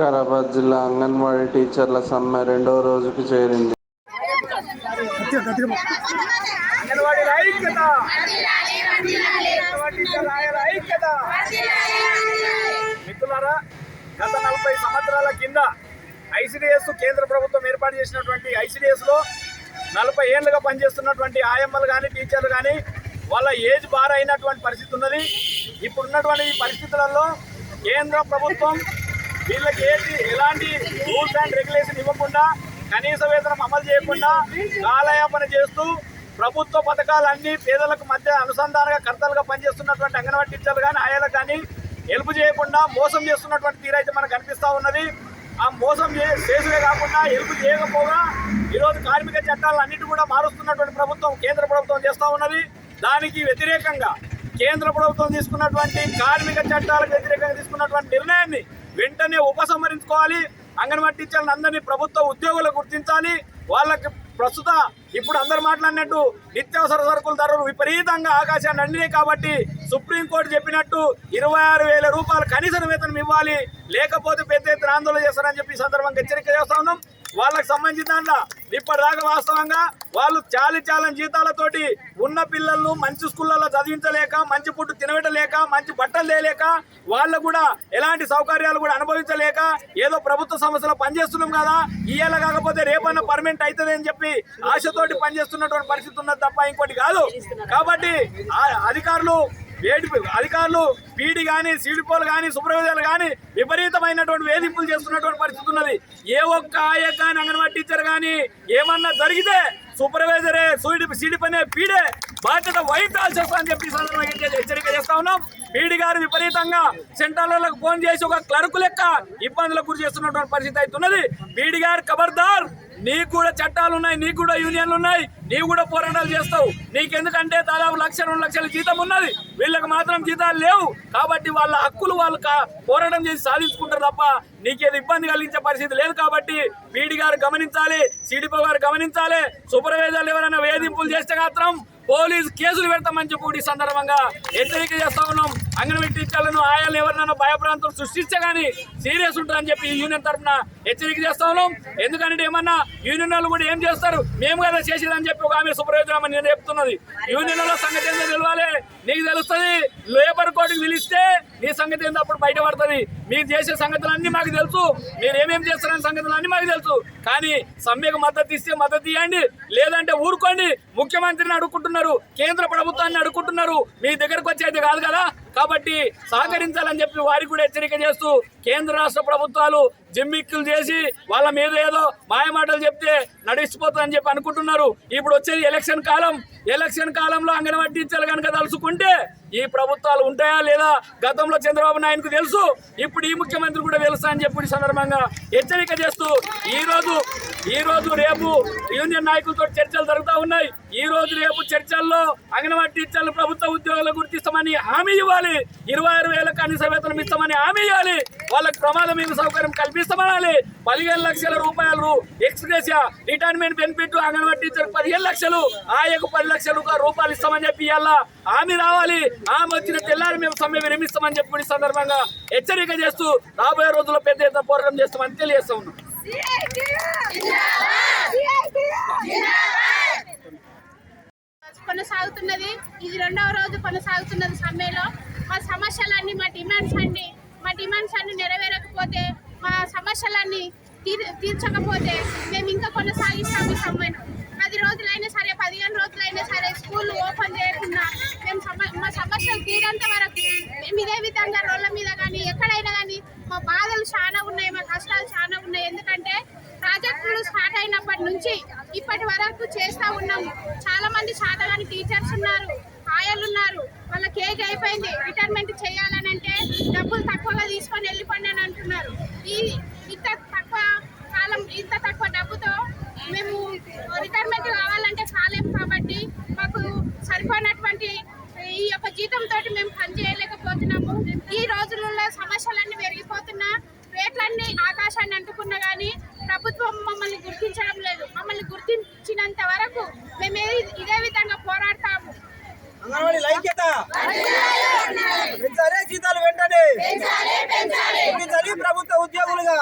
వికారాబాద్ జిల్లా అంగన్వాడీ టీచర్ల సమ్మె రెండో రోజుకు చేరింది. మిత్రులారా గత నలభై సంవత్సరాల కింద ఐసిడిఎస్ కేంద్ర ప్రభుత్వం ఏర్పాటు చేసినటువంటి ఐసిడిఎస్లో నలభై ఏళ్ళుగా పనిచేస్తున్నటువంటి ఆయమ్మలు కానీ టీచర్లు కానీ వాళ్ళ ఏజ్ బార్ అయినటువంటి పరిస్థితి ఉన్నది. ఇప్పుడున్నటువంటి ఈ పరిస్థితులలో కేంద్ర ప్రభుత్వం వీళ్ళకి ఏంటి? ఎలాంటి రూల్స్ అండ్ రెగ్యులేషన్ ఇవ్వకుండా కనీస వేతనం అమలు చేయకుండా కాలయాపన చేస్తూ ప్రభుత్వ పథకాలన్నీ పేదలకు మధ్య అనుసంధానంగా కర్తలుగా పనిచేస్తున్నటువంటి అంగన్వాడీ టీచర్లు కానీ ఆయాలకు కానీ హెల్ప్ చేయకుండా మోసం చేస్తున్నటువంటి తీరైతే మనకు కనిపిస్తూ ఉన్నది. ఆ మోసం చేసే కాకుండా హెల్ప్ చేయకపోగా ఈరోజు కార్మిక చట్టాలన్నిటి కూడా మారుస్తున్నటువంటి ప్రభుత్వం కేంద్ర ప్రభుత్వం చేస్తూ ఉన్నది. దానికి వ్యతిరేకంగా కేంద్ర ప్రభుత్వం తీసుకున్నటువంటి కార్మిక చట్టాలకు వ్యతిరేకంగా తీసుకున్నటువంటి నిర్ణయాన్ని వెంటనే ఉపసంహరించుకోవాలి. అంగన్వాడీ టీచర్లను అందరినీ ప్రభుత్వ ఉద్యోగులు గుర్తించాలి. వాళ్ళకి ప్రస్తుత ఇప్పుడు అందరు మాట్లాడినట్టు నిత్యావసర సరుకుల ధరలు విపరీతంగా ఆకాశాన్ని అండినాయి కాబట్టి సుప్రీంకోర్టు చెప్పినట్టు ఇరవై ఆరు వేల రూపాయలు కనీస వేతనం ఇవ్వాలి. లేకపోతే పెద్ద ఎత్తున ఆందోళన చేస్తారని చెప్పి సందర్భంగా హెచ్చరిక చేస్తా ఉన్నాం. వాళ్ళకి సంబంధించిన దాంట్లో ఇప్పటిదాకా వాస్తవంగా వాళ్ళు చాలి చాలని జీతాలతోటి ఉన్న పిల్లలను మంచి స్కూళ్ళలో చదివించలేక మంచి ఫుడ్ తినబెట్టలేక మంచి బట్టలు తేలేక వాళ్ళు కూడా ఎలాంటి సౌకర్యాలు కూడా అనుభవించలేక ఏదో ప్రభుత్వ సంస్థలో పనిచేస్తున్నాం కదా ఇయ్యాల కాకపోతే రేపన్నా పర్మనెంట్ అవుతుంది అని చెప్పి ఆశతోటి పనిచేస్తున్నటువంటి పరిస్థితి ఉన్నది తప్ప ఇంకోటి కాదు. కాబట్టి అధికారులు వేడి అధికారులు పీడి కానీ సీడిపోలు కానీ సుప్రవేశాలు కానీ విపరీతమైనటువంటి వేధింపులు చేస్తున్నటువంటి పరిస్థితి ఉన్నది. ఏ ఒక్క ఆయ కానీ అంగన్వాడీ టీచర్ కానీ ఏమన్నా జరిగితే సూపర్వైజరే సూడి సీడి పనే పీడే బాధ్యత వహించాల్సి వస్తా అని చెప్పి సందర్భంగా హెచ్చరిక చేస్తా ఉన్నాం. పీడి గారు విపరీతంగా సెంట్రల్లకు ఫోన్ చేసి ఒక క్లర్క్ లెక్క ఇబ్బందులకు గురి చేస్తున్నటువంటి పరిస్థితి అవుతున్నది పీడి గారు ఖబర్దార్ నీకు కూడా చట్టాలు ఉన్నాయి నీకు కూడా యూనియన్లు ఉన్నాయి నీవు కూడా పోరాటాలు చేస్తావు. నీకెందుకంటే దాదాపు లక్ష రెండు లక్షల జీతం ఉన్నది. వీళ్ళకి మాత్రం జీతాలు లేవు. కాబట్టి వాళ్ళ హక్కులు వాళ్ళు పోరాటం చేసి సాధించుకుంటారు తప్ప నీకేది ఇబ్బంది కలిగించే పరిస్థితి లేదు కాబట్టి పీడి గారు గమనించాలి సిడిపో గారు గమనించాలి సూపర్వైజర్లు ఎవరైనా వేధింపులు చేస్తే మాత్రం పోలీస్ కేసులు పెడతామని చెప్పి కూడా ఈ సందర్భంగా హెచ్చరిక చేస్తా ఉన్నాం. అంగన్వాడీ టీచర్లను ఆయాలను ఎవరినైనా భయప్రాంతం సృష్టించే కానీ సీరియస్ ఉంటారని చెప్పి యూనియన్ తరఫున హెచ్చరిక చేస్తా ఉన్నాం. ఎందుకంటే ఏమన్నా యూనియన్ వాళ్ళు కూడా ఏం చేస్తారు? మేము కదా చేసేదని చెప్పి ఒక ఆమె సుప్రయోజనం అని నేను చెప్తున్నది. యూనియన్ సంగతి ఏంటో నిలవాలి నీకు తెలుస్తుంది. లేబర్ కోర్టుకు పిలిస్తే నీ సంగతి ఏందో అప్పుడు బయటపడుతుంది. మీరు చేసే సంగతులన్నీ మాకు తెలుసు. మీరు ఏమేమి చేస్తారనే సంగతులన్నీ మాకు తెలుసు. కానీ సమ్మెకు మద్దతు ఇస్తే మద్దతు ఇవ్వండి. లేదంటే ఊరుకోండి. ముఖ్యమంత్రిని అడుక్కుంటున్నారు. కేంద్ర ప్రభుత్వాన్ని అడుక్కుంటున్నారు. మీ దగ్గరకు వచ్చేది కాదు కదా. కాబట్టి సహకరించాలని చెప్పి వారికి కూడా హెచ్చరిక చేస్తూ కేంద్ర రాష్ట్ర ప్రభుత్వాలు జిమ్మిక్కులు చేసి వాళ్ళ మీద ఏదో మాయమాటలు చెప్తే నడిచిపోతుందని చెప్పి అనుకుంటున్నారు. ఇప్పుడు వచ్చేది ఎలక్షన్ కాలం. ఎలక్షన్ కాలంలో అంగన్వాడీ టీచర్లు కనుక తలుచుకుంటే ఈ ప్రభుత్వాలు ఉంటాయా లేదా? గతంలో చంద్రబాబు నాయుడుకు తెలుసు. ఇప్పుడు ఈ ముఖ్యమంత్రి కూడా తెలుసా అని చెప్పి సందర్భంగా హెచ్చరిక చేస్తూ ఈరోజు ఈరోజు ఈ రేపు యూనియన్ నాయకులతో చర్చలు జరుగుతూ ఉన్నాయి. ఈ రోజు రేపు చర్చల్లో అంగన్వాడీ టీచర్లు ప్రభుత్వ ఉద్యోగాలు గుర్తిస్తామని హామీ ఇవ్వాలి. ఇరవై ఆరు వేల కనీస వేతనం ఇస్తామని హామీ ఇవ్వాలి. వాళ్ళకి ప్రమాదం మీద సౌకర్యం కల్పిస్తామనాలి. పదిహేను లక్షల రూపాయలు ex gratia retirement benefit anganwadi teacher పదిహేను లక్షలు ఆయకు పది లక్షలు రూపాయలు ఇస్తామని చెప్పి ఇవాళ హామీ రావాలి. ఆమె వచ్చిన తెల్లారి మేము సమ్మె విరమిస్తామని చెప్పి సందర్భంగా హెచ్చరిక చేస్తూ రాబోయే రోజుల్లో పెద్ద ఎత్తున పోరాటం చేస్తామని తెలియజేస్తా ఉన్నాం. కొనసాగుతున్నది. ఇది రెండవ రోజు కొనసాగుతున్నది సమ్మెలో. మా సమస్యలన్నీ మా డిమాండ్స్ అన్ని మా డిమాండ్స్ అన్ని నెరవేరకపోతే మా సమస్యలన్నీ తీర్ తీర్చకపోతే మేము ఇంకా కొనసాగిస్తాము ఈ సమ్మెను పది రోజులైనా సరే పదిహేను రోజులైనా సరే స్కూల్ ఓపెన్ చేయకుండా మేము సమ మా సమస్యలు తీరేంత వరకు మేము ఇదే విధంగా రోడ్ల మీద కానీ ఎక్కడైనా కానీ మా బాధలు చాలా ఉన్నాయి మా కష్టాలు చాలా ఉన్నాయి ఎందుకంటే ప్రాజెక్టులు స్టార్ట్ అయినప్పటి నుంచి ఇప్పటి వరకు చేస్తా ఉన్నాము. చాలా మంది శాతగాని టీచర్స్ ఉన్నారు ఆయలు ఉన్నారు. వాళ్ళ కేజ్ అయిపోయింది. రిటైర్మెంట్ చేయాలని అంటే డబ్బులు తక్కువగా తీసుకొని వెళ్ళిపోండి అని అంటున్నారు. ఈ ఇంత తక్కువ కాలం ఇంత తక్కువ డబ్బుతో మేము రిటైర్మెంట్ కావాలంటే కాలేము కాబట్టి మాకు సరిపోయినటువంటి ఈ యొక్క జీతంతో మేము పనిచేయలేకపోతున్నాము ఈ రోజులలో సమస్యలన్నీ పెరిగిపోతున్నా రేట్లన్నీ ఆకాశాన్ని అంటుకున్నా కానీ ప్రభుత్వం మమ్మల్ని గుర్తించడం అంగన్వాడీల ఐక్యత పెంచాలి జీతాలు వెంటనే. ప్రభుత్వ ఉద్యోగులుగా.